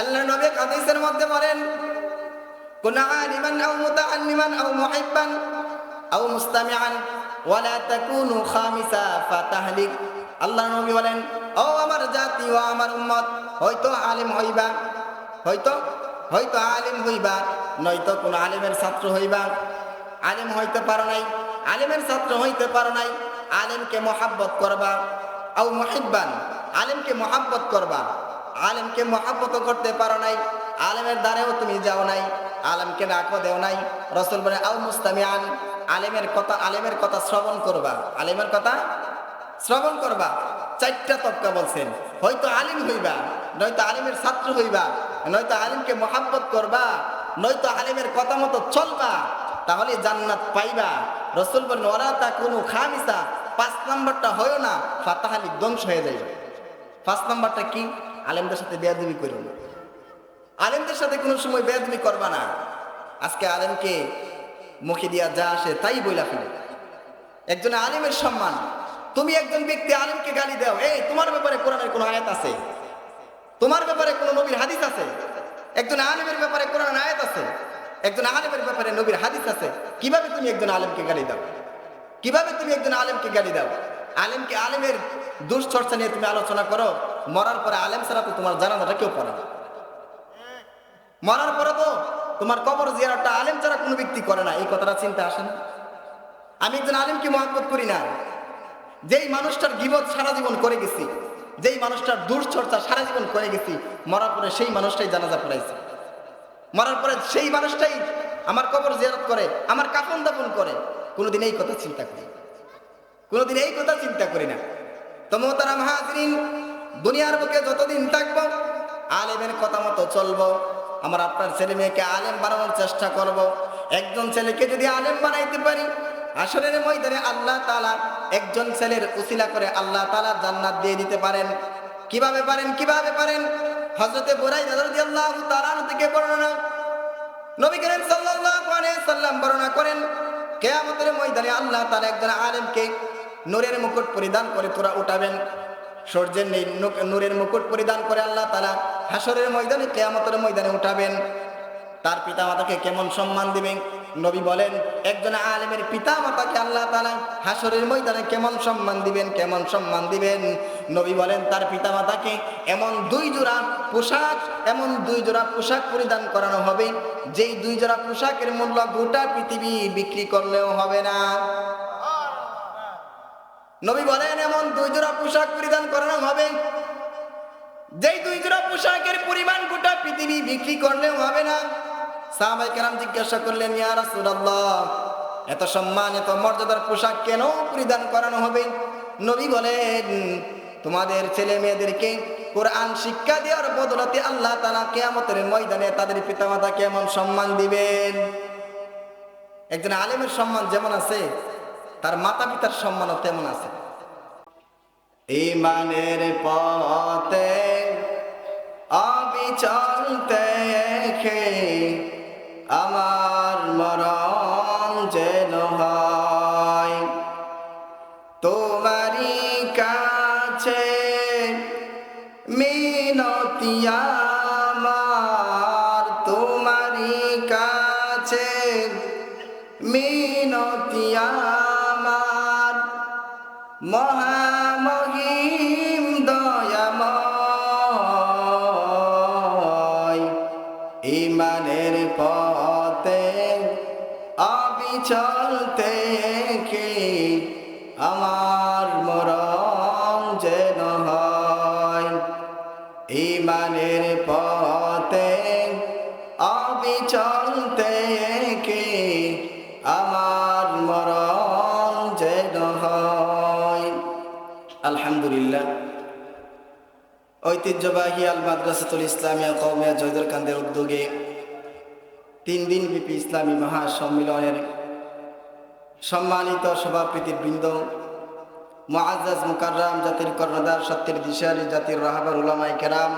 আল্লাহ নবী হাদিসের মধ্যে বলেন, কুন আলিমান আও মুতাআল্লিমান আও মুহিব্বান আও মুস্তামিআন, ওয়ালা তাকুনু খামিসা ফাতাহলিক। আল্লাহ নবী বলেন, ও আমার জাতি ও আমার উম্মত, হয়তো আলিম হইবা, হয়তো হয়তো আলিম হইবা, নয়তো কোন আলিমের ছাত্র হইবা। আলিম হইতে পারো নাই, আলিমের ছাত্র হইতে পারো নাই, আলিমকে মোহাব্বত করবা। আও মুহিব্বান, আলিমকে মোহাব্বত করবা। আলেমকে মহাব্বত করতে পারো নাই, আলেমের দ্বারেও তুমি যাও নাই, আলেমকে ডাকও দেও নাই। রসুল বলে আউ মুস্তামিয়ান আলেমের কথা আলেমের কথা শ্রবণ করবা। আলেমের কথা শ্রবণ করবা। চারটা তবকা বলছেন। হয়তো আলিম হইবা, নয়তো আলিমের ছাত্র হইবা, নয়তো আলিমকে মহাব্বত করবা, নয়তো আলিমের কথা মতো চলবা, তাহলে জান্নাত পাইবা। রসুল বলেন ওরা তা কোনো খামিসা। পাঁচ নম্বরটা হয়েও না ফাতাহালি ধ্বংস হয়ে যাইবে। ফার্স্ট নাম্বারটা কি? আলেমদের সাথে বেয়াদবি করো না। আলেমদের সাথে কোনো সময় বেয়াদবি করবা না। আজকে আলেমকে মুখে দিয়া যা আসে তাই বইলা ফেলে। একজন আলেমের সম্মান। তুমি একজন ব্যক্তি আলেমকে গালি দাও, এই, তোমার ব্যাপারে কোরআনের কোনো আয়াত আছে? তোমার ব্যাপারে কোনো নবীর হাদিস আছে? একজন আলেমের ব্যাপারে কোরআন আয়াত আছে? একজন আলেমের ব্যাপারে নবীর হাদিস আছে? কীভাবে তুমি একজন আলেমকে গালি দাও? কীভাবে তুমি একজন আলেমকে গালি দাও? আলেমকে আলেমের দুশ্চর্চা নিয়ে তুমি আলোচনা করো? মরার পরে আলেম ছাড়া তো তোমার জানাজাটা কেউ পড়ে না। মরার পরে তো তোমার কবর জিয়ারটা আলেম ছাড়া কোনো ব্যক্তি করে না, এই কথাটা চিন্তা আসে না। আমি একজন আলেমকে মহাব্বত করি না। যেই মানুষটার গিবত সারা জীবন করে গেছি, যেই মানুষটার দুশ্চর্চা সারা জীবন করে গেছি, মরার পরে সেই মানুষটাই জানাজা পড়াইছে। মরার পরে সেই মানুষটাই আমার কবর জিয়ারত করে, আমার কাফন দাপন করে। কোনোদিন এই কথা চিন্তা করি কোনোদিন এই কথা চিন্তা করি না। তো মোতারা মাহাজরিন দুনিয়ার বুকে যতদিন থাকব, আলেমের কথা মতো চলবো। আমার আপনার ছেলে মেয়েকে আলেম বানানোর চেষ্টা করব। একজন ছেলেকে যদি আলেম বানাইতে পারি আসরের ময়দানে আল্লাহ তালা একজন ছেলের উসিলা করে আল্লাহ তালা জান্নাত দিয়ে দিতে পারেন। কীভাবে পারেন কীভাবে পারেন? হজরতে বোরাই আল্লাহ থেকে বর্ণনা। নবী সাল্লাম করেন, কেয়ামতের ময়দানে আল্লাহ তাআলা একজন আলেমকে নূরের মুকুট পরিধান করে তোরা উঠাবেন। সূর্যের নূরের মুকুট পরিধান করে আল্লাহ তাআলা হাসরের ময়দানে, কেয়ামতের ময়দানে উঠাবেন। তার পিতা মাতাকে কেমন সম্মান দিবেন? নবী বলেন, একজন আলেমের পিতা মাতাকে আল্লাহ তালা হাসরের ময়দানে কেমন সম্মান দিবেন? কেমন সম্মান দিবেন? নবী বলেন, তার পিতা মাতাকে এমন দুই জোড়া পোশাক, এমন দুই জোড়া পোশাক পরিধান করানো হবে, যেই দুই জোড়া পোশাকের মূল্য গোটা পৃথিবী বিক্রি করলেও হবে না। নবী বলেন, এমন দুই জোড়া পোশাক পরিধান করানো হবে। যেই দুই জোড়া পোশাকের পরিমাণ গোটা পৃথিবী বিক্রি করলেও হবে না। সাহাবাই কেরাম জিজ্ঞাসা করলেন, ইয়া রাসূলুল্লাহ, এত সম্মান, এত মর্যাদার পোশাক কেন পরিধান করানো হবে? নবী বলেন, তোমাদের ছেলে মেয়েদেরকে কোরআন শিক্ষা দেওয়ার বদলতে আল্লাহ তাআলা কিয়ামতের ময়দানে তাদের পিতামাতা কেমন সম্মান দিবেন। একজন আলেমের সম্মান যেমন আছে তার মাতা পিতার সম্মানও তেমন আছে। ইমানের পথে অবিচল দেখে আমার মরণ যেন হয়। তোমারই কাছে মিনতি আমার, তোমারই কাছে মিনতি মহামহিম দয়াময় ইমানের পথে চলতে কি আমার ঐতিহ্যবাহী আল মাদ্রাসাতুল ইসলামিয়া কৌমিয়া জয়দুল কান্দের উদ্যোগে তিন দিন ব্যাপী ইসলামী মহাসম্মেলনের সম্মানিত সভাপতির বৃন্দ মুআজ্জাজ মুকাররাম জাতির কর্ণধার সত্যের দিশারি জাতির রাহাবার উলামায়ে কেরাম,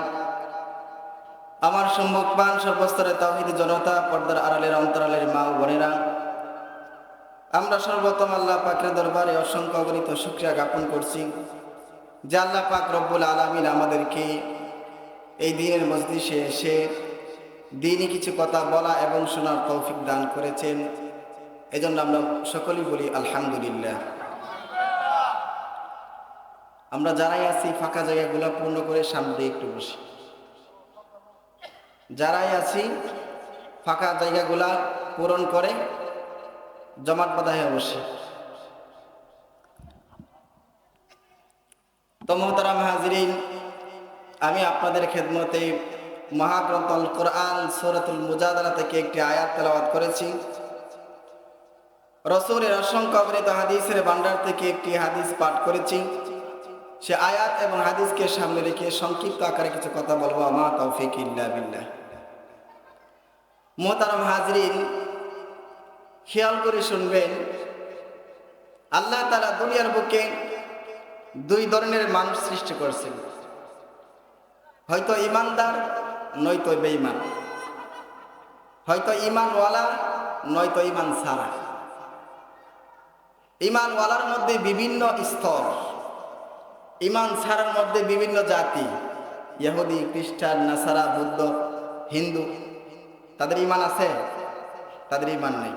আমার সম্মুখ পান সর্বস্তরে তাওহীদ জনতা পর্দার আড়ালের অন্তরালের মা বোনেরা, আমরা সর্বপ্রথম আল্লাহ পাকের দরবারে অসংখ্য অগণিত শুক্রিয়া জ্ঞাপন করছি। যে আল্লাহ পাক রব্বুল আলমিন আমাদেরকে এই দিনের মসজিদে এসে দিনই কিছু কথা বলা এবং শোনার তৌফিক দান করেছেন। এজন্য আমরা সকলেই বলি আলহামদুলিল্লাহ। আমরা যারাই আছি, ফাঁকা জায়গাগুলো পূর্ণ করে সামনে একটু বসি। যারাই আছি, ফাঁকা জায়গাগুলা পূরণ করে জমাট বাঁধা হয়ে বসে। তো মোহতারাম হাজিরিন, আমি আপনাদের খেদমতে মহাগ্রন্থ আল কোরআন সৌরতুল মুজাদারা থেকে একটি আয়াত তেলাওয়াত করেছি। রসুলের অসংখ্য অবনীত হাদিসের ভান্ডার থেকে একটি হাদিস পাঠ করেছি। সে আয়াত এবং হাদিসকে সামনে রেখে সংক্ষিপ্ত আকারে কিছু কথা বলব। আমা তৌফিক ইল্লা বিল্লাহ। মোহতারাম হাজরিন, খেয়াল করে শুনবেন, আল্লাহ তালা দুনিয়ার বুকে দুই ধরনের মানুষ সৃষ্টি করছেন হয়তো ইমানদার, নয়তো বেঈমান। হয়তো ইমানওয়ালা, নয়তো ইমান সারা ইমানওয়ালার মধ্যে বিভিন্ন স্তর ইমান ছাড়ার মধ্যে বিভিন্ন জাতি। ইহুদি, খ্রিস্টান, নাসারা, বুদ্ধ, হিন্দু, তাদের ইমান আছে? তাদের ইমান নেই।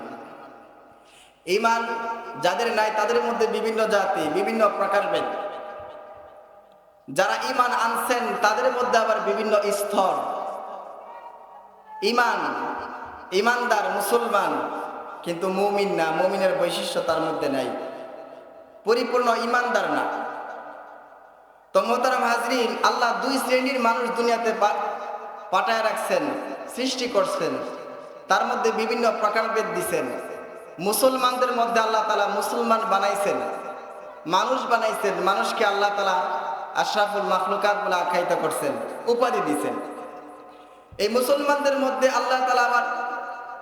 ইমান যাদের নাই, তাদের মধ্যে বিভিন্ন জাতি, বিভিন্ন প্রকারভেদ যারা ইমান আনছেন, তাদের মধ্যে আবার বিভিন্ন স্তর। ইমান ইমানদার মুসলমান, কিন্তু মুমিন না, মুমিনের বৈশিষ্ট্য তার মধ্যে নাই। পরিপূর্ণ ইমানদার না। তো মোহতারাম হাজরিন, আল্লাহ দুই শ্রেণির মানুষ দুনিয়াতে পাঠায় রাখছেন, সৃষ্টি করছেন। তার মধ্যে বিভিন্ন প্রকারভেদ দিছেন। মুসলমানদের মধ্যে আল্লাহ তালা মুসলমান বানাইছেন। মানুষ বানাইছেন। মানুষকে আল্লাহ তালা আশরাফুল মাখলুকাত বলে আখ্যায়িত করছেন, উপাধি দিছেন এই মুসলমানদের মধ্যে আল্লাহ তালা আবার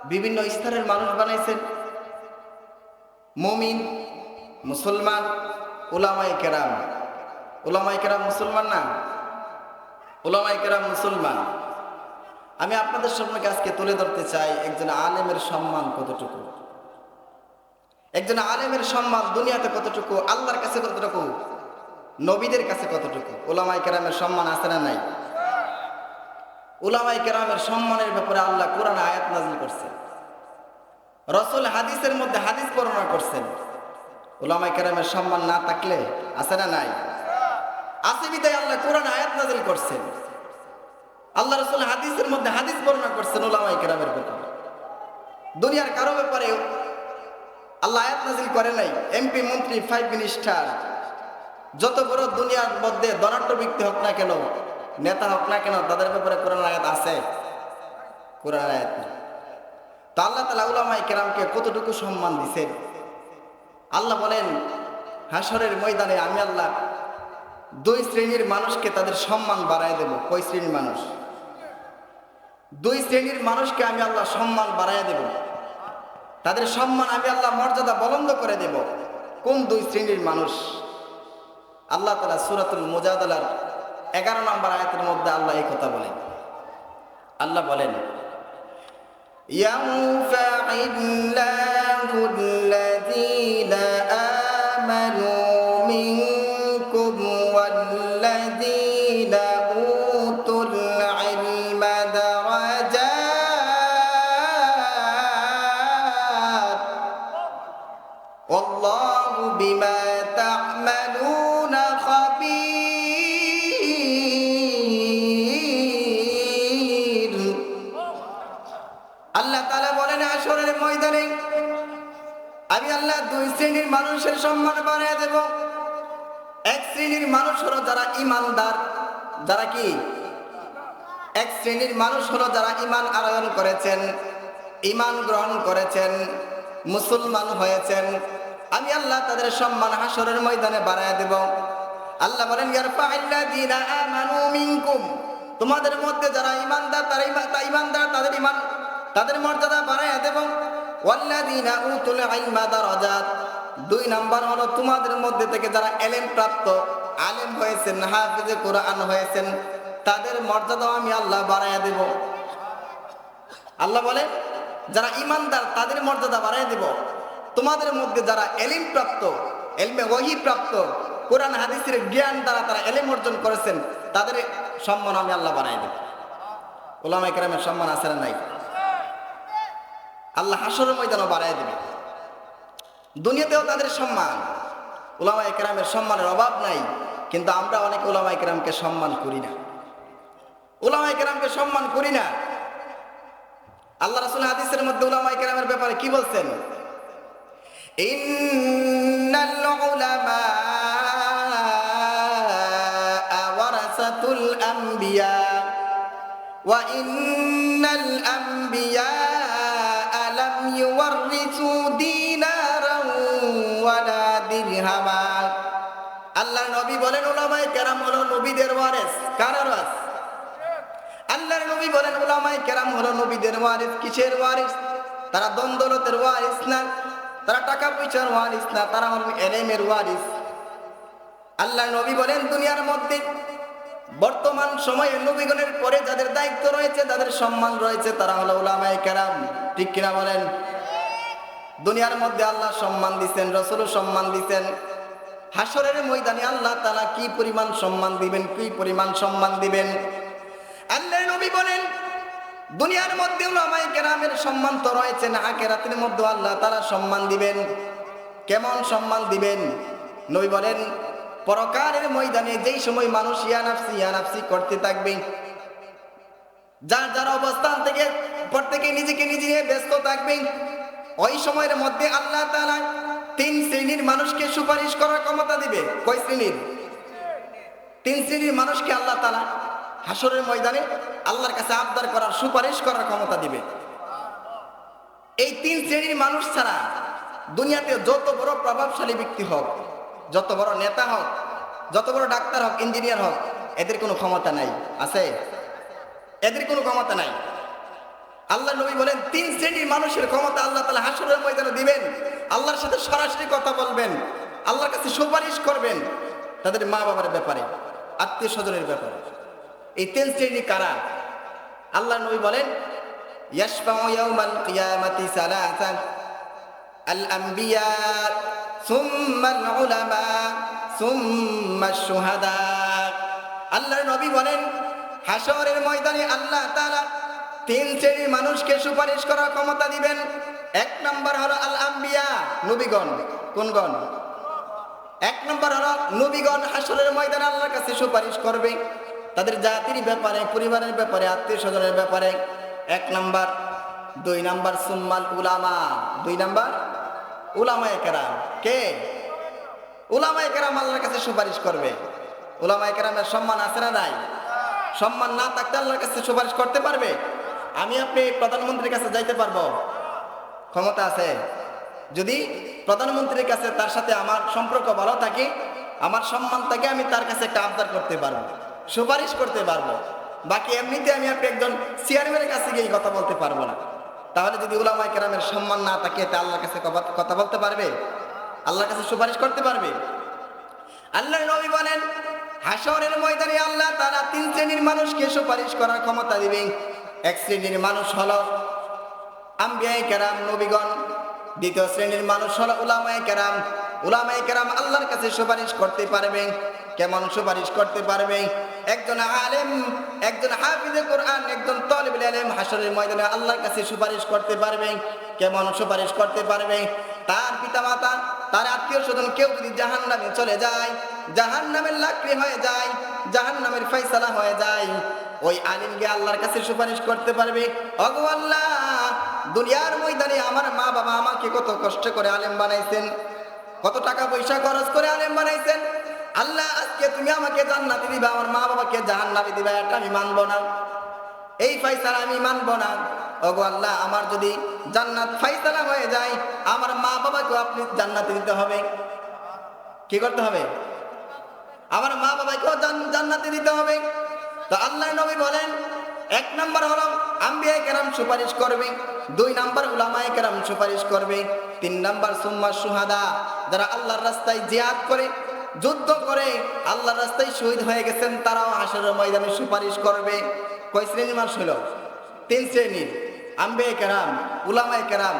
বিভিন্ন স্তরের মানুষ বানাইছেন। মুমিন, মুসলমান উলামাই কেরাম। উলামাই কেরাম মুসলমান না? উলামাই কেরাম মুসলমান। আমি আপনাদের সামনে আজকে তুলে ধরতে চাই একজন আলেমের সম্মান কতটুকু? একজন আলেমের সম্মান দুনিয়াতে কতটুকু? আল্লাহর কাছে কতটুকু? নবীদের কাছে কতটুকু? ওলামাই কেরামের সম্মান আছে না নাই? উলামাই কেরামের সম্মানের ব্যাপারে আল্লাহ কোরআন আয়াত নাজিল করছেন। রসুল হাদিসের মধ্যে হাদিস বর্ণনা করছেন। উলামাই কেরামের সম্মান না থাকলে আছে না নাই? আছে বিদায় আল্লাহ কোরআন আয়াত নাজিল করছেন। আল্লাহ রসুল হাদিসের মধ্যে হাদিস বর্ণনা করছেন উলামাই কেরামের ব্যাপারে। দুনিয়ার কারও ব্যাপারে আল্লাহ আয়াত নাজিল করে নাই। এমপি, মন্ত্রী, ফাইভ মিনিস্টার যত বড় দুনিয়ার মধ্যে ধনাঢ্য ব্যক্তি হোক না কেন, নেতা হোক না কেন, তাদের ব্যাপারে কোরআন আয়াত আছে? কোরআন আয়াত। তো আল্লাহ তালা উলামাই কেরামকে কতটুকু সম্মান দিছেন? আল্লাহ বলেন হাসরের ময়দানে আমি আল্লাহ দুই শ্রেণির মানুষকে তাদের সম্মান বাড়ায় দেব। কই শ্রেণির মানুষ? দুই শ্রেণির মানুষকে আমি আল্লাহ সম্মান বাড়ায় দেব। তাদের সম্মান আমি আল্লাহ মর্যাদা বলন্দ করে দেব। কোন দুই শ্রেণির মানুষ? আল্লাহ তালা সুরাতুল মুজাদালার এগারো নম্বর আয়াতের মধ্যে আল্লাহ এই কথা বলেন আল্লাহ বলেন يرفع الله الذين শ্রেণির মানুষের সম্মান বাড়িয়ে দেব। এক শ্রেণির মানুষ হলো যারা ইমানদার, যারা কি? এক শ্রেণির মানুষ হলো যারা ইমান আরোহণ করেছেন, ইমান গ্রহণ করেছেন, মুসলমান হয়েছেন। আমি আল্লাহ তাদের সম্মান হাসরের ময়দানে বাড়ায় দেব। আল্লাহ বলেন তোমাদের মধ্যে যারা ইমানদার তারা ইমানদার, তাদের ইমান তাদের মর্যাদা বাড়ায় দেব। ওয়াল্লাযীনা উতুল ইলমা দারাজাত। দুই নাম্বার হলো, তোমাদের মধ্যে থেকে যারা এলেম প্রাপ্ত, আলেম হয়েছেন, হাফিজে কোরআন হয়েছেন, তাদের মর্যাদাও আমি আল্লাহ বাড়াইয়া দেব। আল্লাহ বলে, যারা ইমানদার, তাদের মর্যাদা বাড়াই দেব। তোমাদের মধ্যে যারা এলিম প্রাপ্ত, এলমে ওহি প্রাপ্ত, কোরআন, হাদিসের জ্ঞান দ্বারা তারা এলেম অর্জন করেছেন, তাদের সম্মান আমি আল্লাহ বানাই দেব। ওলামাই কেরামের সম্মান আছে না নাই? আল্লাহ হাসরের ময়দানও বাড়াই দেবে। দুনিয়াতেও তাদের সম্মান ওলামা একরামের সম্মানের অভাব নাই, কিন্তু আমরা অনেক ওলামা একরামকে সম্মান করি না। ওলামা একরামকে সম্মান করি না। আল্লাহ রাসুল হাদিসের মধ্যে ওলামা একরামের ব্যাপারে কি বলছেন? ইন্নাল ওয়া ইন্নাল আম্বিয়া আল্লাহ নবী বলেন ওলামায়ে কেরাম হলো নবীদের ওয়ারেস। কার ওয়ারিস? আল্লাহর নবী বলেন ওলামায়ে কেরাম হলো নবীদের ওয়ারেস। কিসের ওয়ারিস? তারা দ্বন্দ্বলতের ওয়ারিস না, তারা টাকা পয়সার ওয়ারিস না, তারা হল এলেমের ওয়ারিস। আল্লাহ নবী বলেন, দুনিয়ার মধ্যে বর্তমান সময়ে নবীগণের পরে যাদের দায়িত্ব রয়েছে, যাদের সম্মান রয়েছে, তারা হলো ওলামাই কেরাম। ঠিক কিনা বলেন? দুনিয়ার মধ্যে আল্লাহ সম্মান দিচ্ছেন রসুল সম্মান দিচ্ছেন হাসরের ময়দানে আল্লাহ তারা কি পরিমাণ সম্মান দিবেন, কি পরিমাণ সম্মান দিবেন? আল্লাহ নবী বলেন, দুনিয়ার মধ্যে ওলামাই কেরামের সম্মান তো রয়েছে, না আকেরাতের মধ্যে আল্লাহ তারা সম্মান দিবেন। কেমন সম্মান দিবেন? নবী বলেন পরকারের ময়দানে যেই সময় মানুষ ইয়ানাফসি ইয়ানাফসি করতে থাকবে, যার যার অবস্থান থেকে প্রত্যেকে নিজেকে নিজে ব্যস্ত থাকবে, ওই সময়ের মধ্যে আল্লাহ তাআলা তিন শ্রেণির মানুষকে সুপারিশ করার ক্ষমতা দিবে। কয় শ্রেণির? তিন শ্রেণির মানুষকে আল্লাহ তাআলা হাসরের ময়দানে আল্লাহর কাছে আবদার করার, সুপারিশ করার ক্ষমতা দিবে। এই তিন শ্রেণির মানুষ ছাড়া দুনিয়াতে যত বড় প্রভাবশালী ব্যক্তি হোক যত বড় নেতা হোক যত বড় ডাক্তার হোক ইঞ্জিনিয়ার হোক এদের কোনো ক্ষমতা নাই। আছে? এদের কোনো ক্ষমতা নাই। আল্লাহ নবী বলেন, তিন শ্রেণির মানুষের ক্ষমতা আল্লাহ তালা হাসরের ময়দানে দিবেন। আল্লাহর সাথে সরাসরি কথা বলবেন। আল্লাহর কাছে সুপারিশ করবেন তাদের মা বাবার ব্যাপারে, আত্মীয় স্বজনের ব্যাপারে। এই তিন শ্রেণি কারা? আল্লাহ নবী বলেন ইয়াশফাউ ইয়াউমাল কিয়ামাতি সালাসা আল আম্বিয়া সুম্মাল উলামা সুম্মাশ শুহাদা। আল্লাহর নবী বলেন হাসরের ময়দানে আল্লাহ তাআলা তিন শ্রেণির মানুষকে সুপারিশ করার ক্ষমতা দিবেন। এক নম্বর হলো আল আম্বিয়া নবীগণ। কোনগণ? এক নম্বর হলো নবীগণ হাসরের ময়দানে আল্লাহর কাছে সুপারিশ করবে। তাদের জাতির ব্যাপারে, পরিবারের ব্যাপারে আত্মীয় স্বজনের ব্যাপারে। এক নাম্বার। দুই নাম্বার, সুম্মাল উলামা। দুই নাম্বার উলামায়ে কেরাম। কে? উলামায়ে কেরাম আল্লাহর কাছে সুপারিশ করবে। উলামায়ে কেরামের সম্মান আছে না নাই? সম্মান না থাকতে আল্লাহর কাছে সুপারিশ করতে পারবে? আমি আপনি প্রধানমন্ত্রীর কাছে যাইতে পারব। ক্ষমতা আছে? যদি প্রধানমন্ত্রীর কাছে তার সাথে আমার সম্পর্ক ভালো থাকে, আমার সম্মান থাকে, আমি তার কাছে একটা আবদার করতে পারব, সুপারিশ করতে পারব। বাকি এমনিতে আমি আপনি একজন চেয়ারম্যানের কাছে গিয়ে কথা বলতে পারব না। তাহলে যদি উলামায় কেরামের সম্মান না থাকে, তা আল্লাহর কাছে কথা- বলতে পারবে? আল্লাহর কাছে সুপারিশ করতে পারবে? আল্লাহ নবী বলেন হাসরের ময়দানে আল্লাহ তারা তিন শ্রেণির মানুষকে সুপারিশ করার ক্ষমতা দিবে এক শ্রেণির মানুষ হল আম্বিয়াই কেরাম, নবীগণ। দ্বিতীয় শ্রেণির মানুষ হলো উলামায়ে কেরাম। উলামায়ে কেরাম আল্লাহর কাছে সুপারিশ করতে পারবে কেমন সুপারিশ করতে পারবে? একজন আলেম, একজন হাফিজে কোরআন, একজন তলিবুল আলেম হাসরের ময়দানে আল্লাহর কাছে সুপারিশ করতে পারবে? কেমন সুপারিশ করতে পারবে? তার পিতামাতা, তার আত্মীয় স্বজন কেউ যদি জাহান নামে চলে যায় জাহান নামের লাকড়ি হয়ে যায় জাহান নামের ফয়সালা হয়ে যায়, ওই আলিমকে আল্লাহর কাছে সুপারিশ করতে পারবে? অগো আল্লাহ, দুনিয়ার ময়দানে আমার মা বাবা আমাকে কত কষ্ট করে আলেম বানাইছেন, কত টাকা পয়সা খরচ করে আলেম বানাইছেন। আল্লাহ, আজকে তুমি আমাকে জান্নাতি দিবা, আমার মা বাবাকে জাহান্নামে দিবা, এটা আমি মানবো না। এই ফাইসালা আমি মানবো না। ওগো আল্লাহ, আমার যদি জান্নাত ফাইসালা হয়ে যায়, আমার মা বাবাকেও আপনি জান্নাতে দিতে হবে। কি করতে হবে? আমার মা বাবাকেও জান- জান্নাতে দিতে হবে। তো আল্লাহ নবী বলেন, এক নাম্বার হলো আম্বিয়ায় কেরাম সুপারিশ করবে, দুই নাম্বার উলামায় কেরাম সুপারিশ করবে, তিন নাম্বার সুম্মা সুহাদা, যারা আল্লাহর রাস্তায় জিয়াদ করে যুদ্ধ করে আল্লাহ রাস্তায় শহীদ হয়ে গেছেন, তারাও হাসরের ময়দানে সুপারিশ করবে। কয় শ্রেণির মানুষ হলো? তিন শ্রেণির। আম্বে কেরাম, উলামায়ে কেরাম,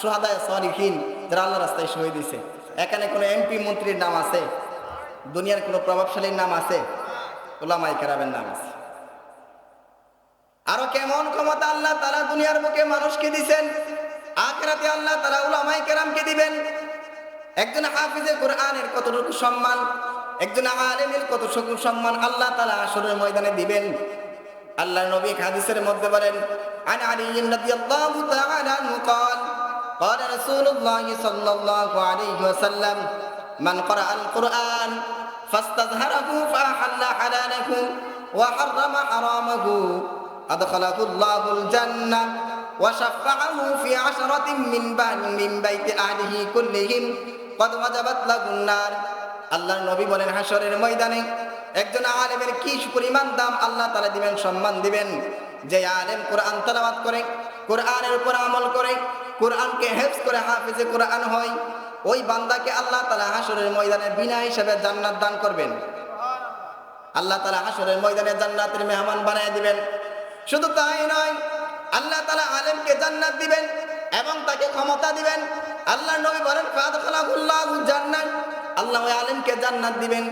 সুহাদায় সরিহীন যারা আল্লাহ রাস্তায় শহীদ দিছে এখানে কোনো এমপি মন্ত্রীর নাম আছে? দুনিয়ার কোনো প্রভাবশালীর নাম আছে? ওলামাই কেরামের নাম আছে। আরও কেমন ক্ষমতা আল্লাহ তারা দুনিয়ার মুখে মানুষকে দিছেন? আখরাতে আল্লাহ তারা উলামাই কেরামকে দিবেন। একজন হাফিজে কোরআনের কতটুকু সম্মান একজন আলেমের কতটুকু সম্মান আল্লাহ তালা আসরের ময়দানে দিবেন আল্লাহ নবী হাদিসের মধ্যে বলেন عن علي رضي الله تعالى عنه قال قال رسول الله صلى الله عليه وسلم من قرأ القرآن فاستظهره فأحل حلاله وحرم حرامه أدخله الله الجنة وشفعه في عشرة من بان من بيت أهله كلهم আল্লাহর নবী বলেন হাসরের ময়দানে একজন আলেমের কি পরিমাণ দাম আল্লাহ তালা দিবেন, সম্মান দিবেন? যে আলেম কোরআন তালাবাদ করে, কোরআনের উপর আমল করে, কোরআনকে হেফ করে হাফিজে কোরআন হয়, ওই বান্দাকে আল্লাহ তালা হাসরের ময়দানে বিনা হিসেবে জান্নাত দান করবেন। আল্লাহ তালা হাসরের ময়দানে জান্নাতের মেহমান বানিয়ে দিবেন। শুধু তাই নয়, আল্লাহ তালা আলেমকে জান্নাত দিবেন। এবং তাকে ক্ষমতা দিবেন। আল্লাহ নবী বলেন জান্নাত। আল্লাহ ওই আলেমকে জান্নাত দিবেন।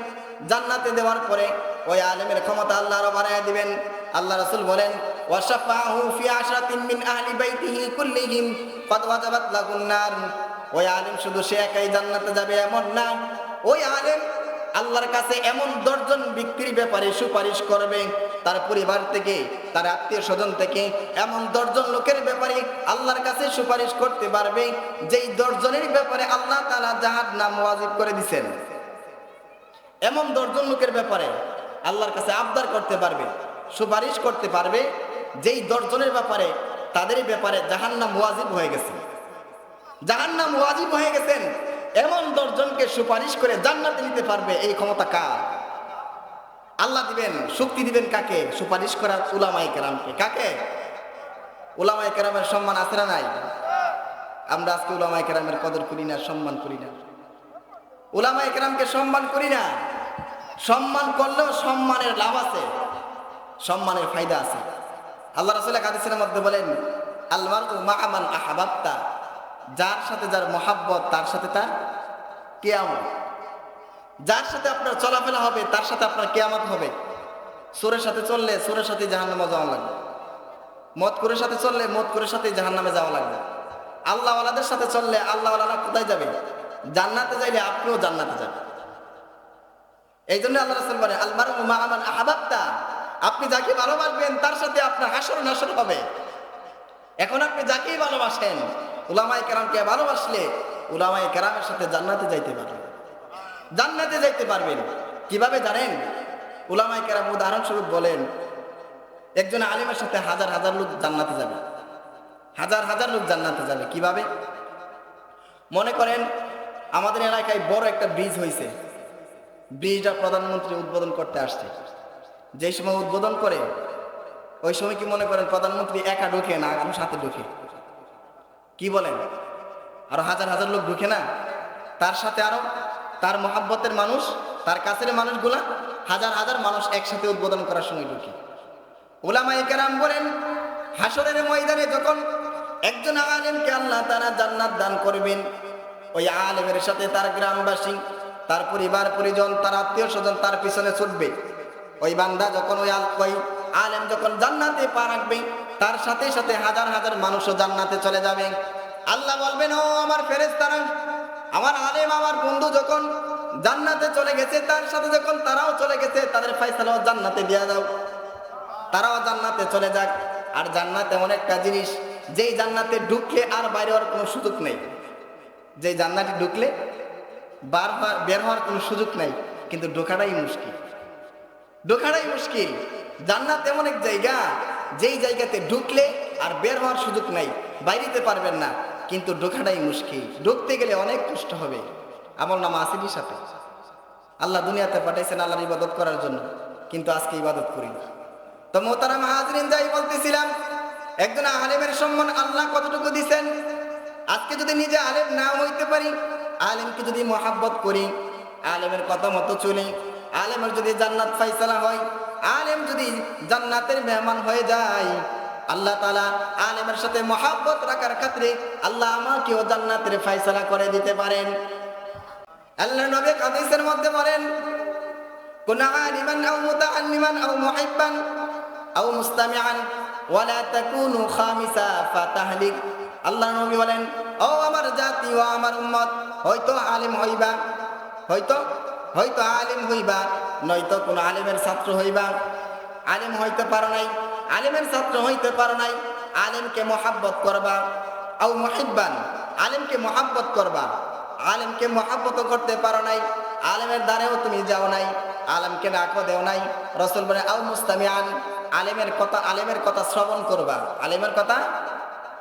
জান্নাতে দেওয়ার পরে ওই আলেমের ক্ষমতা আল্লাহ আরও বাড়ায় দিবেন। আল্লাহ রাসূল বলেন ওই শুধু সে একাই জান্নাতে যাবে এমন না। ওই আলেম আল্লাহর কাছে এমন দশজন ব্যক্তির ব্যাপারে সুপারিশ করবে। তার পরিবার থেকে, তার আত্মীয় স্বজন থেকে এমন দশজন লোকের ব্যাপারে আল্লাহর কাছে সুপারিশ করতে পারবে, যেই দশজনের ব্যাপারে আল্লাহ তালা জাহাজ নাম ওয়াজিব করে দিছেন। এমন দশজন লোকের ব্যাপারে আল্লাহর কাছে আবদার করতে পারবে, সুপারিশ করতে পারবে, যেই দশজনের ব্যাপারে, তাদের ব্যাপারে জাহান্নাম ওয়াজিব হয়ে গেছে। জাহান্নাম ওয়াজিব হয়ে গেছেন, এমন দশজনকে সুপারিশ করে জান্নাতে নিতে পারবে, এই ক্ষমতা কার? আল্লাহ দিবেন, শক্তি দিবেন কাকে? সুপারিশ করার উলামাই কেরামকে। কাকে? উলামাই কেরামের সম্মান আছে না নাই? আমরা আজকে উলামাই কেরামের কদর করি না, সম্মান করি না। উলামাই কেরামকে সম্মান করি না। সম্মান করলেও সম্মানের লাভ আছে, সম্মানের ফায়দা আছে। আল্লাহ রাসুল্লাহ কাদিসের মধ্যে বলেন আলমার মাহামান আহাবাত্তা যার সাথে যার মহাব্বত, তার সাথে তার কেয়ামত। যার সাথে আপনার চলাফেরা হবে, তার সাথে আপনার কেয়ামত হবে। সুরের সাথে চললে সুরের সাথে জাহান নামে যাওয়া লাগবে। মত করে সাথে চললে মত করে সাথে জাহান নামে যাওয়া লাগবে। আল্লাহওয়ালাদের সাথে চললে আল্লাহওয়ালারা কোথায় যাবে? জান্নাতে যাইলে আপনিও জান্নাতে যাবেন। এই জন্য আল্লাহ রাসুল বলে আলমার মাহামান আপনি যাকে ভালোবাসবেন, তার সাথে আপনার হাসর নাসর হবে। এখন আপনি যাকেই ভালোবাসেন উলামাই কেরামকে ভালোবাসলে উলামায় কেরামের সাথে জান্নাতে যাইতে পারবেন। জান্নাতে যাইতে পারবেন। কীভাবে জানেন? উলামাই কেরাম উদাহরণস্বরূপ বলেন, একজন আলিমের সাথে হাজার হাজার লোক জান্নাতে যাবে। হাজার হাজার লোক জান্নাতে যাবে। কীভাবে? মনে করেন, আমাদের এলাকায় বড় একটা ব্রিজ হয়েছে ব্রিজটা প্রধানমন্ত্রী উদ্বোধন করতে আসছে। যে সময় উদ্বোধন করে, ওই সময় কি মনে করেন প্রধানমন্ত্রী একা ঢুকে না, আরও সাথে ঢুকে? কি বলেন? আরও হাজার হাজার লোক ঢুকে না? তার সাথে আরও তার মহাব্বতের মানুষ, তার কাছের মানুষগুলা হাজার হাজার মানুষ একসাথে উদ্বোধন করার সময় ঢুকে। ওলামাই কেরাম বলেন হাসরের ময়দানে যখন একজন আলেমকে আল্লাহ তারা জান্নাত দান করবেন, ওই আলেমের সাথে তার গ্রামবাসী, তার পরিবার, পরিজন, তার আত্মীয় স্বজন তার পিছনে ছুটবে। ওই বান্দা যখন ওই ওই আলেম যখন জান্নাতে পা রাখবে, তার সাথে সাথে হাজার হাজার মানুষও জান্নাতে চলে যাবে। আল্লাহ বলবেন, ও আমার ফেরেস্তারা আমার আলেম, আমার বন্ধু যখন জান্নাতে চলে গেছে, তার সাথে যখন তারাও চলে গেছে, তাদের ফাইসালাও জান্নাতে দেওয়া দাও। তারাও জান্নাতে চলে যাক। আর জান্নাত এমন একটা জিনিস, যেই জান্নাতে ঢুকলে আর বাইরে হওয়ার কোনো সুযোগ নেই। যেই জান্নাতে ঢুকলে বার বার বের হওয়ার কোনো সুযোগ নাই। কিন্তু ঢোকাটাই মুশকিল। ঢোকাটাই মুশকিল। জান্নাত এমন এক জায়গা, যেই জায়গাতে ঢুকলে আর বের হওয়ার সুযোগ নাই। বাইরেতে পারবেন না। কিন্তু ঢোকাটাই মুশকিল। ঢুকতে গেলে অনেক কষ্ট হবে। আমার নাম আসিফির সাথে। আল্লাহ দুনিয়াতে পাঠাইছেন আল্লাহর ইবাদত করার জন্য, কিন্তু আজকে ইবাদত করি না। তো মোতারাম হাজরিন, যাই বলতেছিলাম, একজন আলেমের সম্মান আল্লাহ কতটুকু দিছেন? আজকে যদি নিজে আলেম না হইতে পারি, আলেমকে যদি মহাব্বত করি, আলেমের কথা মতো চলি, আলেমের যদি জান্নাত ফাইসালা হয়, আলেম যদি জান্নাতের মেহমান হয়ে যায় আল্লাহ তালা আলেমের সাথে মহাব্বত রাখার ক্ষেত্রে আল্লাহ আমাকেও জান্নাতের ফাইসালা করে দিতে পারেন। আল্লাহ নবী কাদিসের মধ্যে বলেন, কোন আলিমান আও মুতাআল্লিমান আও মুহিব্বান আও মুস্তামিআন, ওয়ালা তাকুনু খামিসা ফাতাহলিক। আল্লাহ নবী বলেন, ও আমার জাতি ও আমার উম্মত, হয়তো আলেম হইবা, হয়তো হয়তো আলেম হইবা, নয়তো কোন আলেমের ছাত্র হইবা। আলেম হইতে পারো নাই আলেমের ছাত্র হইতে পারো নাই। আলেমকে মোহাব্বত করবা। আও মুহিব্বান, আলেমকে মোহাব্বত করবা। আলেমকে মোহাব্বত করতে পারো নাই। আলেমের দ্বারেও তুমি যাও নাই। আলেমকে ডাকও দেও নাই। রসুল বলে, আও মুস্তামিয়ান আলেমের কথা আলেমের কথা শ্রবণ করবা। আলেমের কথা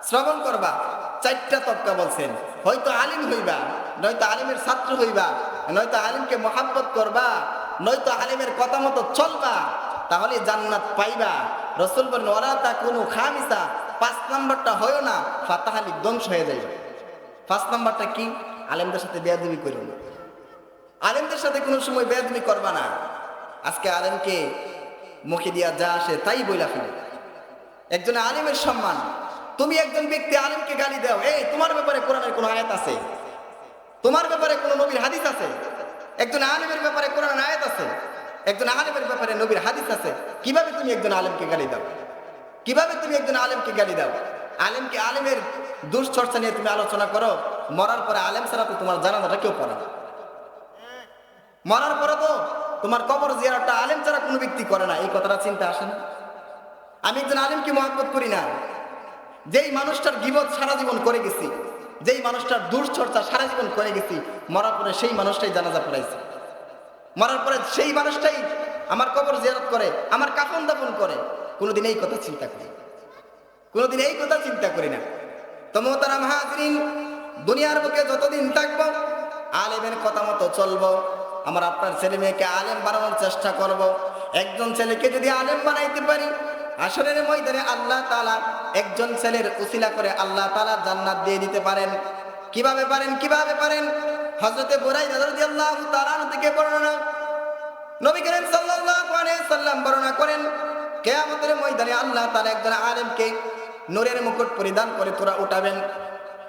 শ্রবণ করবা। চারটা তবকা বলছেন। হয়তো আলিম হইবা, নয়তো আলিমের ছাত্র হইবা, নয়তো আলিমকে মোহাব্বত করবা, নয়তো আলিমের কথা মতো চলবা। তাহলে জান্নাত পাইবা। রসুল বলেন ওরা তা কোনো খামিসা। পাঁচ নাম্বারটা হয়েও না, ফাতাহালি ধ্বংস হয়ে যাইবে। পাঁচ নাম্বারটা কি? আলেমদের সাথে বেয়াদবি করো না। আলেমদের সাথে কোনো সময় বেয়াদবি করবা না। আজকে আলেমকে মুখে দিয়া যা আসে তাই বইলা ফেলে। একজন আলিমের সম্মান। তুমি একজন ব্যক্তি আলিমকে গালি দাও, এই, তোমার ব্যাপারে কোরআনের কোনো আয়াত আছে? তোমার ব্যাপারে কোনো নবীর হাদিস আছে? একজন আলিমের ব্যাপারে কোরআনের আয়াত আছে? একজন আলিমের ব্যাপারে নবীর হাদিস আছে। কীভাবে তুমি একজন আলিমকে গালি দাও? কীভাবে তুমি একজন আলেমকে গালি দাও? আলেমকে আলেমের দুশ্চর্চা নিয়ে তুমি আলোচনা করো। মরার পরে আলেম ছাড়া তো তোমার জানাজাটা কেউ পড়ে না। মরার পরে তো তোমার কবর জিয়ারটা আলেম ছাড়া কোনো ব্যক্তি করে না। এই কথাটা চিন্তা আসে না। আমি একজন আলেমকে মহাব্বত করি না। যেই মানুষটার গিবত সারা জীবন করে গেছি, যেই মানুষটার দুশ্চর্চা সারা জীবন করে গেছি, মরার পরে সেই মানুষটাই জানাজা পড়াইছে। মরার পরে সেই মানুষটাই আমার কবর জিয়ারত করে, আমার কাফন দাপন করে। কোনোদিন এই কথা চিন্তা করি কোনোদিন এই কথা চিন্তা করি না। তমো তারা মহাজরিন দুনিয়ার বুকে যতদিন থাকব, আলেমের কথা মতো চলবো, আমার আপনার ছেলে মেয়েকে আলেম বানানোর চেষ্টা করব। একজন ছেলেকে যদি আলেম বানাইতে পারি, আসরের ময়দানে আল্লাহ তালা একজন ছেলের উসিলা করে আল্লাহ তালা জান্নাত দিয়ে দিতে পারেন। কীভাবে পারেন? কীভাবে পারেন? হজরতে বোরাই আল্লাহ তালান থেকে বর্ণনা। নবী করিম সাল্লাল্লাহু আলাইহি সাল্লাম বর্ণনা করেন, কিয়ামতের ময়দানে আল্লাহ তাআলা একজন আলেমকে নূরের মুকুট পরিধান করে তোরা উঠাবেন।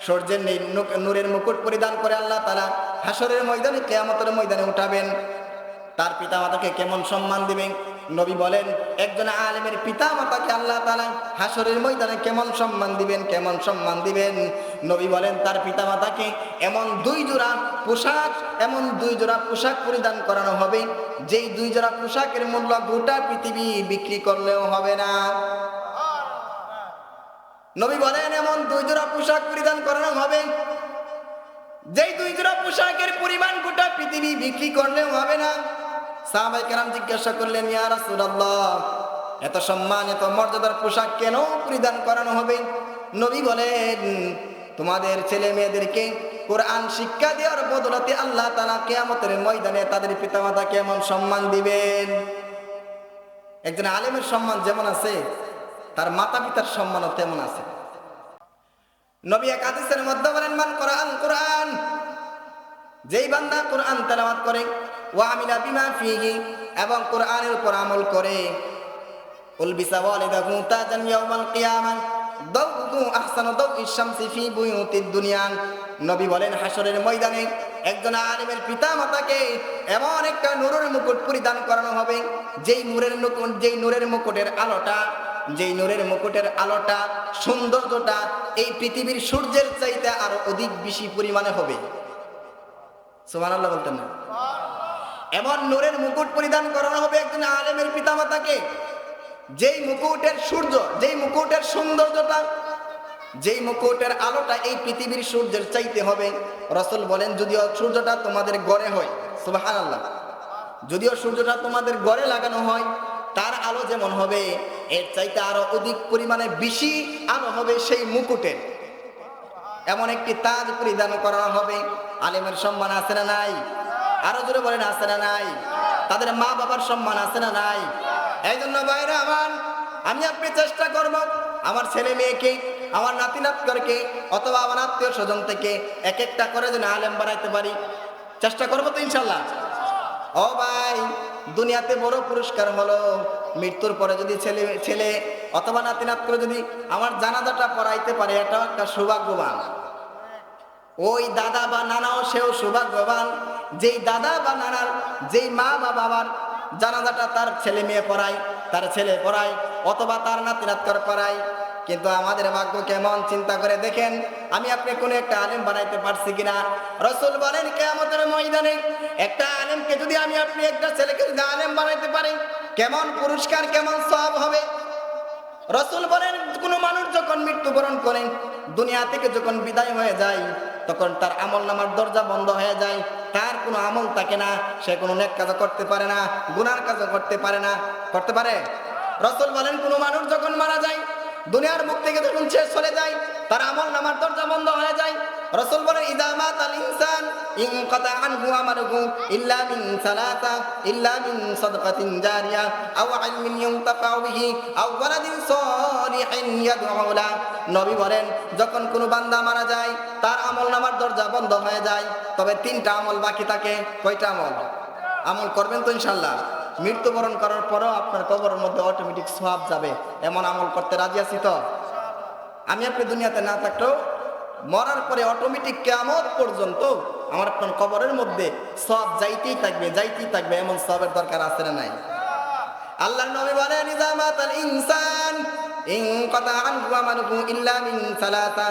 সূর্যের নেই নূরের মুকুট পরিধান করে আল্লাহ তাআলা হাসরের ময়দানে, কিয়ামতের ময়দানে উঠাবেন। তার পিতা মাতাকে কেমন সম্মান দিবেন? নবী বলেন, একজন আলেমের পিতা মাতাকে আল্লাহ তাআলা হাসরের ময়দানে কেমন সম্মান দিবেন, কেমন সম্মান দিবেন? নবী বলেন, তার পিতা মাতাকে এমন দুই জোড়া পোশাক, এমন দুই জোড়া পোশাক পরিধান করানো হবে, যেই দুই জোড়া পোশাকের মূল্য গোটা পৃথিবী বিক্রি করলেও হবে না। নবী বলেন, এমন দুই জোড়া পোশাক পরিধান করানো হবে, যেই দুই জোড়া পোশাকের পরিমাণ গোটা পৃথিবী বিক্রি করলেও হবে না। সাহাবাই কেরাম জিজ্ঞাসা করলেন, ইয়া রাসূলুল্লাহ, এত সম্মান, এত মর্যাদার পোশাক কেন পরিধান করানো হবে? নবী বলেন, তোমাদের ছেলে মেয়েদেরকে কোরআন শিক্ষা দেওয়ার বদলতে আল্লাহ তাআলা কিয়ামতের ময়দানে তাদের পিতামাতা কেমন সম্মান দিবেন। একজন আলেমের সম্মান যেমন আছে, তার মাতা পিতার সম্মানও তেমন আছে। নবী এক হাদিসের মধ্যে বলেন, মান কোরআন কোরআন, যেই বান্দা কোরআন তেলাওয়াত করে ওয়া আমিলা বিমা ফিহি, এবং কোরআনের উপর আমল করে। উলবিসা ইয়াউমাল আহসানু ফি দুনিয়া। নবী বলেন হাসরের ময়দানে একজন আলিমের পিতা মাতাকে এমন একটা নূরের মুকুট পরিধান করানো হবে, যেই নূরের মুকুট যেই নূরের মুকুটের আলোটা যেই নূরের মুকুটের আলোটা সৌন্দর্যটা এই পৃথিবীর সূর্যের চাইতে আরও অধিক বেশি পরিমাণে হবে। বলতেন না। এমন নূরের মুকুট পরিধান করানো হবে একজন আলেমের পিতামাতাকে। যেই মুকুটের সূর্য, যেই মুকুটের সৌন্দর্যটা যেই মুকুটের আলোটা এই পৃথিবীর সূর্যের চাইতে হবে। রসুল বলেন, যদিও সূর্যটা তোমাদের গড়ে হয়। সুবাহান আল্লাহ যদিও সূর্যটা তোমাদের গড়ে লাগানো হয়, তার আলো যেমন হবে, এর চাইতে আরও অধিক পরিমাণে বেশি আলো হবে সেই মুকুটের। এমন একটি তাজ পরিধান করা হবে। আলেমের সম্মান আছে না নাই? আরও জোরে বলেন, আছে না নাই? তাদের মা বাবার সম্মান আছে না নাই? এই জন্য বাইরে আমার, আমি আপনি চেষ্টা করব, আমার ছেলে মেয়েকে, আমার নাতি নাতকরকে অথবা আমার আত্মীয় স্বজন থেকে এক একটা করে যেন আলেম বানাইতে পারি। চেষ্টা করব তো ইনশাল্লাহ। ও ভাই, দুনিয়াতে বড় পুরস্কার হলো, মৃত্যুর পরে যদি ছেলে ছেলে অথবা নাতি নাত করে যদি আমার জানাজাটা পড়াইতে পারে, এটাও একটা সৌভাগ্যবান। ওই দাদা বা নানাও সেও সৌভাগ্যবান। যেই দাদা বা নানার, যেই মা বা বাবার জানাজাটা তার ছেলে মেয়ে পড়ায়, তার ছেলে পড়ায় অথবা তার নাতি নাতকর পাড়াই কিন্তু আমাদের ভাগ্য কেমন চিন্তা করে দেখেন, আমি আপনি কোনো একটা আলেম বানাইতে পারছি কিনা? রসুল বলেন কেমতের ময়দানে একটা আলেমকে যদি আমি, আপনি একটা ছেলেকে যদি আলেম বানাইতে পারি, কেমন পুরস্কার, কেমন সব হবে? রসুল বলেন, কোনো মানুষ যখন মৃত্যুবরণ করেন দুনিয়া থেকে যখন বিদায় হয়ে যায়, তখন তার আমল নামার দরজা বন্ধ হয়ে যায়। তার কোনো আমল থাকে না, সে কোনো নেক কাজও করতে পারে না, গুনার কাজও করতে পারে না। করতে পারে? রসুল বলেন, কোনো মানুষ যখন মারা যায়, দুনিয়ার মুখ থেকে যখন শেষ চলে যায়, তার আমল নামার দরজা বন্ধ হয়ে যায়। রসুল বলেন ইদামাত আল ইনসান ইনকাতা আনহু আমালুহু ইল্লা মিন সালাসা ইল্লা মিন সাদকাতিন জারিয়া, আও ইলমিন ইউনতাফাউ বিহি, আও ওয়ালাদিন সালিহিন ইয়াদউ লা নবী বলেন, যখন কোনো বান্দা মারা যায়, তার আমল নামার দরজা বন্ধ হয়ে যায়। তবে তিনটা আমল বাকি থাকে। কয়টা আমল? আমল করবেন তো ইনশাল্লাহ মৃত্যুবরণ করার পরেও আপনার কবরের মধ্যে অটোমেটিক সওয়াব যাবে। এমন আমল করতে রাজি আছি তো? আমি আপনি দুনিয়াতে না থাকলেও মরার পরে অটোমেটিক কেমন পর্যন্ত আমার আপনার কবরের মধ্যে সব যাইতেই থাকবে যাইতেই থাকবে, এমন সবের দরকার আছে না নাই? আল্লাহ নবী বলেন নিজামাত ইনসান, ইন কাতা আনহু আমালুহু ইল্লা মিন সালাসা।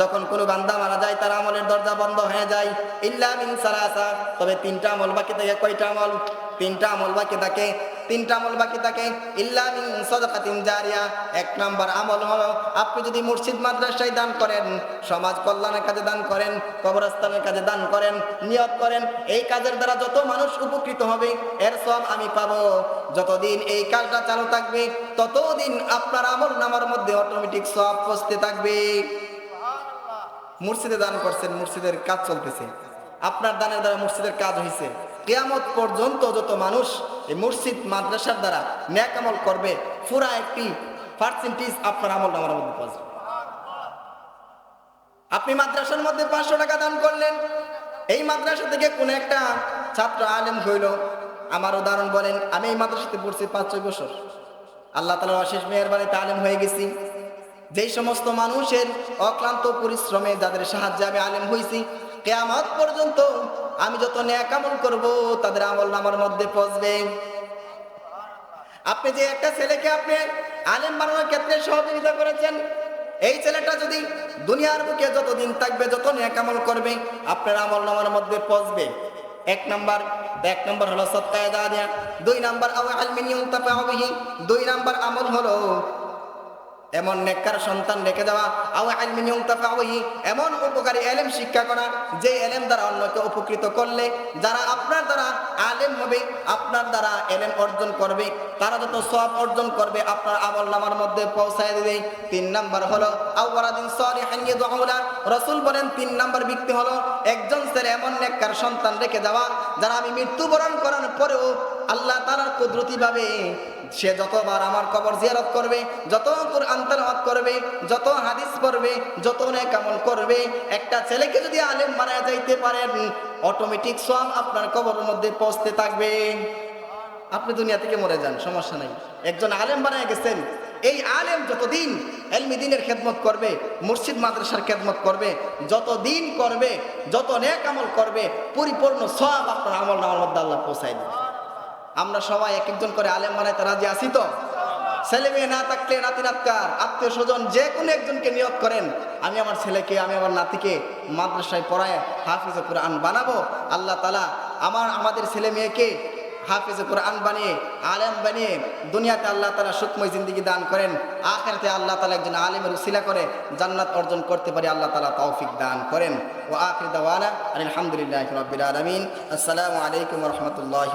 যখন কোনো বান্দা মারা যায়, তার আমলের দরজা বন্ধ হয়ে যায়, ইল্লা মিন সালাসা। তবে তিনটা আমল বাকি থাকে, কয়টা আমল? তিনটা আমল বাকি থাকে তিনটা আমল বাকি থাকে। ইল্লা মিন জারিয়া। এক নাম্বার আমল হলো, আপনি যদি মসজিদ, মাদ্রাসায় দান করেন, সমাজ কল্যাণের কাজে দান করেন, কবরস্থানের কাজে দান করেন, নিয়ত করেন, এই কাজের দ্বারা যত মানুষ উপকৃত হবে, এর সব আমি পাবো। যতদিন এই কাজটা চালু থাকবে, ততদিন আপনার আমল নামার মধ্যে অটোমেটিক সব পৌঁছতে থাকবে। মুর্শিদে দান করছেন মুর্শিদের কাজ চলতেছে। আপনার দানের দ্বারা মসজিদের কাজ হয়েছে কেয়ামত পর্যন্ত যত মানুষ এই মসজিদ, মাদ্রাসার দ্বারা ন্যাক আমল করবে, পুরা একটি পার্সেন্টেজ আপনার আমল নামার মধ্যে পৌঁছবে আপনি মাদ্রাসার মধ্যে পাঁচশো টাকা দান করলেন, এই মাদ্রাসা থেকে কোন একটা ছাত্র আলেম হইল আমার উদাহরণ বলেন, আমি এই মাদ্রাসাতে পড়ছি পাঁচ ছয় বছর। আল্লাহ তালার অশেষ বাড়িতে আলেম হয়ে গেছি। যেই সমস্ত মানুষের অক্লান্ত পরিশ্রমে যাদের সাহায্যে আমি আলেম হয়েছি কেয়ামত পর্যন্ত আমি যত ন্যাক আমল করব, তাদের আমল নামার মধ্যে পৌঁছবে আপনি যে একটা ছেলেকে আপনি আলেম বানানোর ক্ষেত্রে সহযোগিতা করেছেন, এই ছেলেটা যদি দুনিয়ার বুকে যতদিন থাকবে, যত ন্যাক আমল করবে, আপনার আমল নামার মধ্যে পৌঁছবে এক নাম্বার, এক নম্বর হলো সৎকায় দেয়া, দুই নাম্বার দুই নাম্বার আমল হলো এমন নেককার সন্তান রেখে দেওয়া আও আলমিন ইউনতাফাউ বিহি এমন উপকারী এলেম শিক্ষা করা যে এলেম দ্বারা অন্যকে উপকৃত করলে, যারা আপনার দ্বারা আলেম হবে, আপনার দ্বারা এলেম অর্জন করবে, তারা যত সব অর্জন করবে, আপনার আমল নামার মধ্যে পৌঁছায় দেবে। তিন নাম্বার হলো আউরাদিন সালিহান ইয়াদউলা রাসূল বলেন, তিন নাম্বার ব্যক্তি হলো একজন স্যার এমন নেককার সন্তান রেখে দেওয়া, যারা আমি মৃত্যুবরণ করার পরেও আল্লাহ তাআলার কুদরতি ভাবে সে যতবার আমার কবর জিয়ারত করবে, যত কোরআন তেলাওয়াত করবে, যত হাদিস পড়বে, যত নেক আমল করবে, একটা ছেলেকে যদি আলেম বানায় যাইতে পারেন অটোমেটিক সব আপনার কবরের মধ্যে পৌঁছতে থাকবে। আপনি দুনিয়া থেকে মরে যান, সমস্যা নাই। একজন আলেম বানায় গেছেন, এই আলেম যতদিন এলমিদিনের খেদমত করবে মসজিদ মাদ্রাসার খেদমত করবে যত দিন করবে, যত নেক আমল করবে, পরিপূর্ণ সব আপনার আমল নামার মধ্যে আল্লাহ পৌঁছায় দেবে। আমরা সবাই এক একজন করে আলেম বানাইতে রাজি আছি তো? ছেলে মেয়ে না থাকলে নাতি নাতকার, আত্মীয় স্বজন যে কোনো একজনকে নিয়োগ করেন। আমি আমার ছেলেকে, আমি আমার নাতিকে মাদ্রাসায় পড়ায় হাফিজ কোরআন বানাবো। আল্লাহ তালা আমার, আমাদের ছেলে মেয়েকে হাফিজ কোরআন বানিয়ে, আলেম বানিয়ে দুনিয়াতে আল্লাহ তালা সুকময় জিন্দিগি দান করেন। আখেরাতে আল্লাহ তালা একজন আলেমের উসিলা করে জান্নাত অর্জন করতে পারি, আল্লাহ তালা তৌফিক দান করেন। ও আখির দাওয়ানা আলহামদুলিল্লাহ রবিল আলমিন। আসসালামু আলাইকুম রহমতুল্লাহ